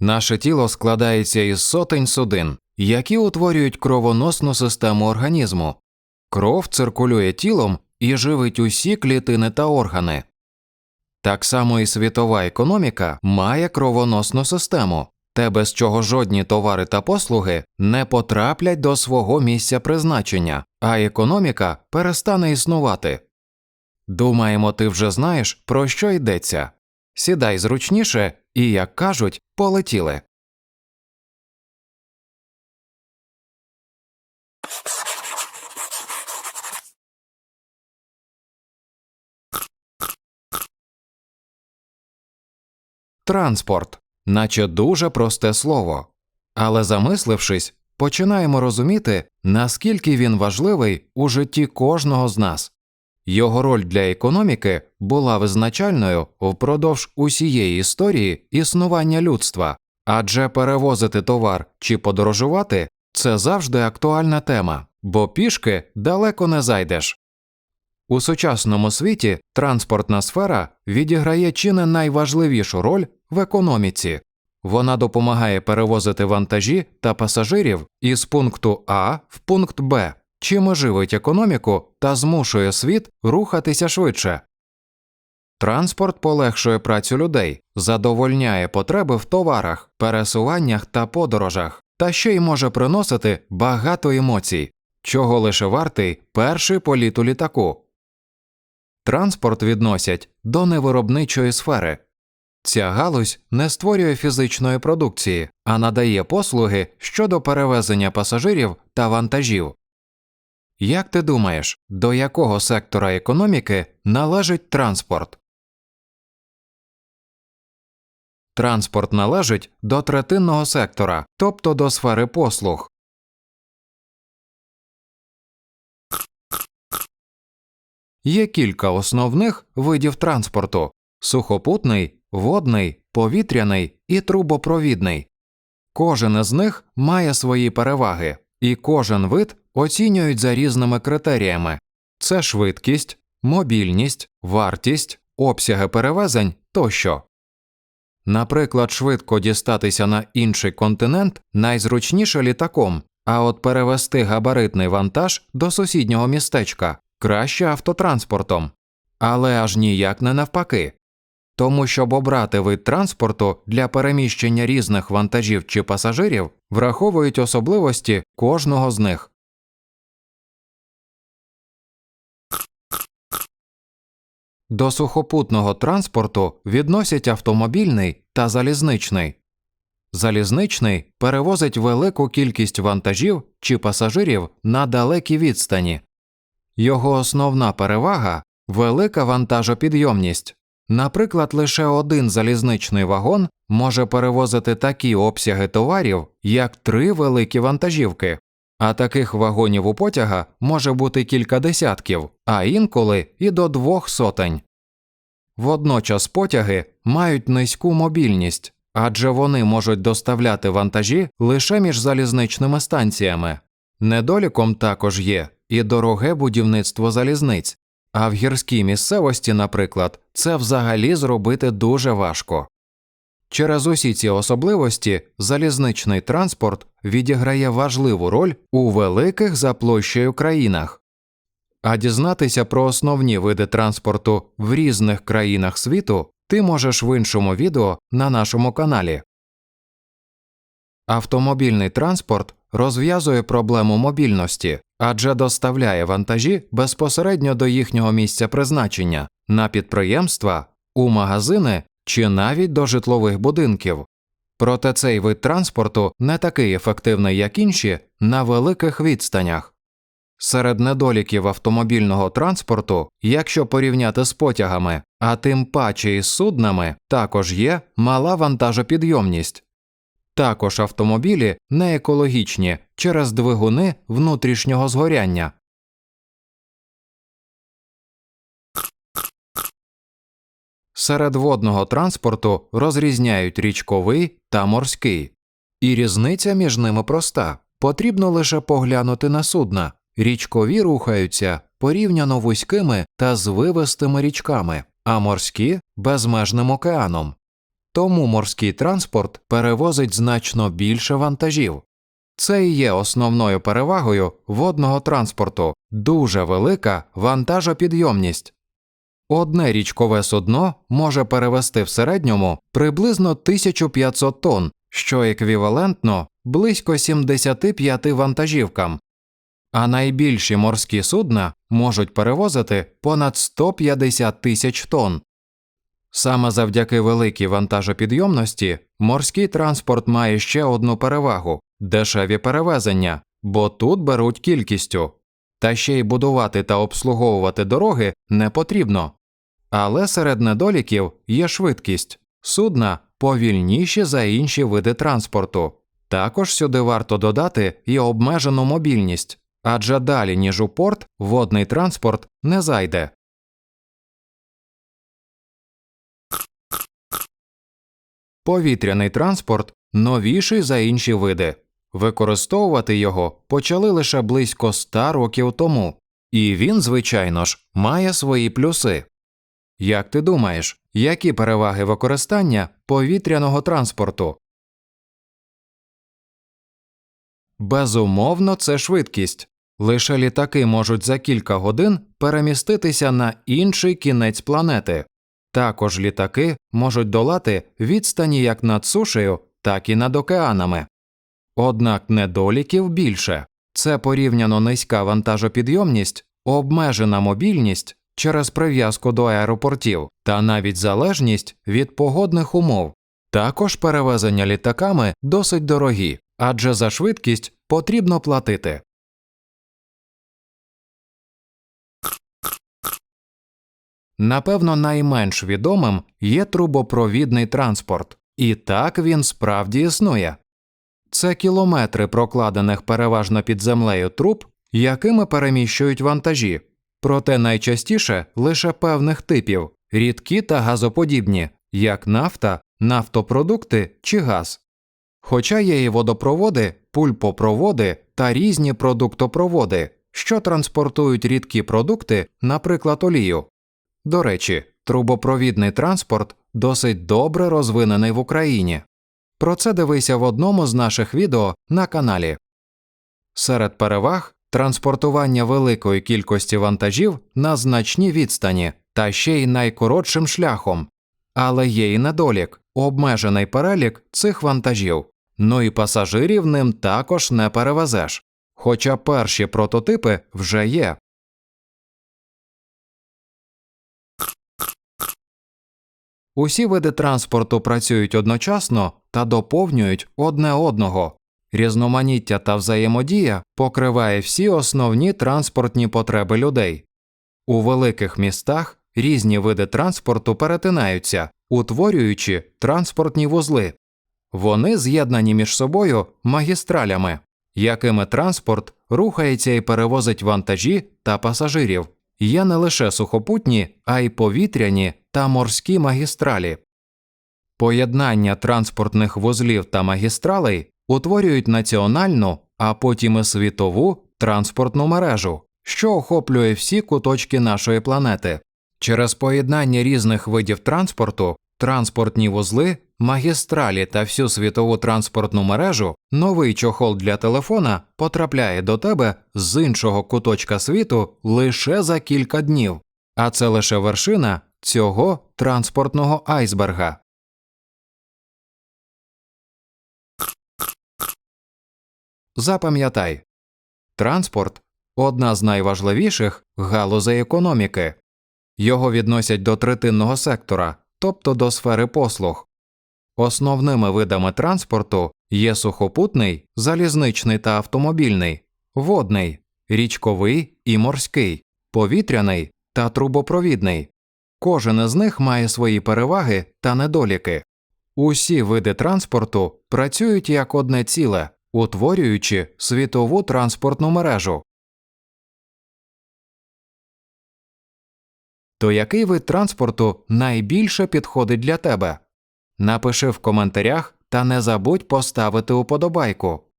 Наше тіло складається із сотень судин, які утворюють кровоносну систему організму. Кров циркулює тілом і живить усі клітини та органи. Так само і світова економіка має кровоносну систему, те, без чого жодні товари та послуги не потраплять до свого місця призначення, а економіка перестане існувати. Думаємо, ти вже знаєш, про що йдеться. Сідай зручніше і, як кажуть, полетіли. Транспорт, наче дуже просте слово. Але замислившись, починаємо розуміти, наскільки він важливий у житті кожного з нас. Його роль для економіки була визначальною впродовж усієї історії існування людства, адже перевозити товар чи подорожувати це завжди актуальна тема, бо пішки далеко не зайдеш. У сучасному світі транспортна сфера відіграє чи не найважливішу роль в економіці. Вона допомагає перевозити вантажі та пасажирів із пункту А в пункт Б, чим оживить економіку та змушує світ рухатися швидше. Транспорт полегшує працю людей, задовольняє потреби в товарах, пересуваннях та подорожах, та ще й може приносити багато емоцій, чого лише вартий перший політ у літаку. Транспорт відносять до невиробничої сфери. Ця галузь не створює фізичної продукції, а надає послуги щодо перевезення пасажирів та вантажів. Як ти думаєш, до якого сектора економіки належить транспорт? Транспорт належить до третинного сектора, тобто до сфери послуг. Є кілька основних видів транспорту сухопутний, водний, повітряний і трубопровідний. Кожен із них має свої переваги, і кожен вид оцінюють за різними критеріями це швидкість, мобільність, вартість, обсяги перевезень тощо. Наприклад, швидко дістатися на інший континент найзручніше літаком, а от перевести габаритний вантаж до сусіднього містечка краще автотранспортом, але аж ніяк не навпаки. Тому, щоб обрати вид транспорту для переміщення різних вантажів чи пасажирів, враховують особливості кожного з них. До сухопутного транспорту відносять автомобільний та залізничний. Залізничний перевозить велику кількість вантажів чи пасажирів на далекі відстані. Його основна перевага велика вантажопідйомність. Наприклад, лише один залізничний вагон може перевозити такі обсяги товарів, як три великі вантажівки, а таких вагонів у потяга може бути кілька десятків, а інколи і до двох сотень. Водночас потяги мають низьку мобільність, адже вони можуть доставляти вантажі лише між залізничними станціями. Недоліком також є і дороге будівництво залізниць, а в гірській місцевості, наприклад, це взагалі зробити дуже важко. Через усі ці особливості залізничний транспорт відіграє важливу роль у великих за площею країнах, а дізнатися про основні види транспорту в різних країнах світу ти можеш в іншому відео на нашому каналі. Автомобільний транспорт розв'язує проблему мобільності, адже доставляє вантажі безпосередньо до їхнього місця призначення на підприємства, у магазини чи навіть до житлових будинків. Проте цей вид транспорту не такий ефективний, як інші, на великих відстанях. Серед недоліків автомобільного транспорту, якщо порівняти з потягами, а тим паче із суднами, також є мала вантажопідйомність. Також автомобілі не екологічні через двигуни внутрішнього згоряння. Серед водного транспорту розрізняють річковий та морський, і різниця між ними проста потрібно лише поглянути на судна. Річкові рухаються порівняно вузькими та звивистими річками, а морські безмежним океаном. тому морський транспорт перевозить значно більше вантажів. Це і є основною перевагою водного транспорту дуже велика вантажопідйомність. Одне річкове судно може перевести в середньому приблизно 1500 тонн, що еквівалентно близько 75 вантажівкам, а найбільші морські судна можуть перевозити понад 150 тисяч тонн. Саме завдяки великій вантажопідйомності морський транспорт має ще одну перевагу дешеві перевезення, бо тут беруть кількістю, та ще й будувати та обслуговувати дороги не потрібно. Але серед недоліків є швидкість судна повільніші за інші види транспорту. Також сюди варто додати і обмежену мобільність, адже далі, ніж у порт, водний транспорт не зайде. Повітряний транспорт новіший за інші види. Використовувати його почали лише близько 100 років тому, і він, звичайно ж, має свої плюси. Як ти думаєш, які переваги використання повітряного транспорту? Безумовно, це швидкість. Лише літаки можуть за кілька годин переміститися на інший кінець планети. Також літаки можуть долати відстані як над сушею, так і над океанами. Однак недоліків більше це порівняно низька вантажопідйомність, обмежена мобільність через прив'язку до аеропортів та навіть залежність від погодних умов. Також перевезення літаками досить дорогі, адже за швидкість потрібно платити. Напевно, найменш відомим є трубопровідний транспорт, і так він справді існує. Це кілометри прокладених переважно під землею труб, якими переміщують вантажі, проте найчастіше лише певних типів рідкі та газоподібні, як нафта, нафтопродукти чи газ. Хоча є і водопроводи, пульпопроводи та різні продуктопроводи, що транспортують рідкі продукти, наприклад, олію. До речі, трубопровідний транспорт досить добре розвинений в Україні. Про це дивися в одному з наших відео на каналі. Серед переваг транспортування великої кількості вантажів на значній відстані та ще й найкоротшим шляхом, але є й недолік обмежений перелік цих вантажів, ну і пасажирів ним також не перевезеш. Хоча перші прототипи вже є. Усі види транспорту працюють одночасно та доповнюють одне одного. Різноманіття та взаємодія покриває всі основні транспортні потреби людей. У великих містах різні види транспорту перетинаються, утворюючи транспортні вузли. Вони з'єднані між собою магістралями, якими транспорт рухається і перевозить вантажі та пасажирів. Є не лише сухопутні, а й повітряні та морські магістралі. Поєднання транспортних вузлів та магістралей утворюють національну, а потім і світову транспортну мережу, що охоплює всі куточки нашої планети. Через поєднання різних видів транспорту, транспортні вузли, магістралі та всю світову транспортну мережу, новий чохол для телефона потрапляє до тебе з іншого куточка світу лише за кілька днів, а це лише вершина цього транспортного айсберга. Запам'ятай транспорт одна з найважливіших галузей економіки. Його відносять до третинного сектора, тобто до сфери послуг. Основними видами транспорту є сухопутний, залізничний та автомобільний, водний, річковий і морський, повітряний та трубопровідний. Кожен із них має свої переваги та недоліки. Усі види транспорту працюють як одне ціле, утворюючи світову транспортну мережу. То який вид транспорту найбільше підходить для тебе? Напиши в коментарях та не забудь поставити уподобайку.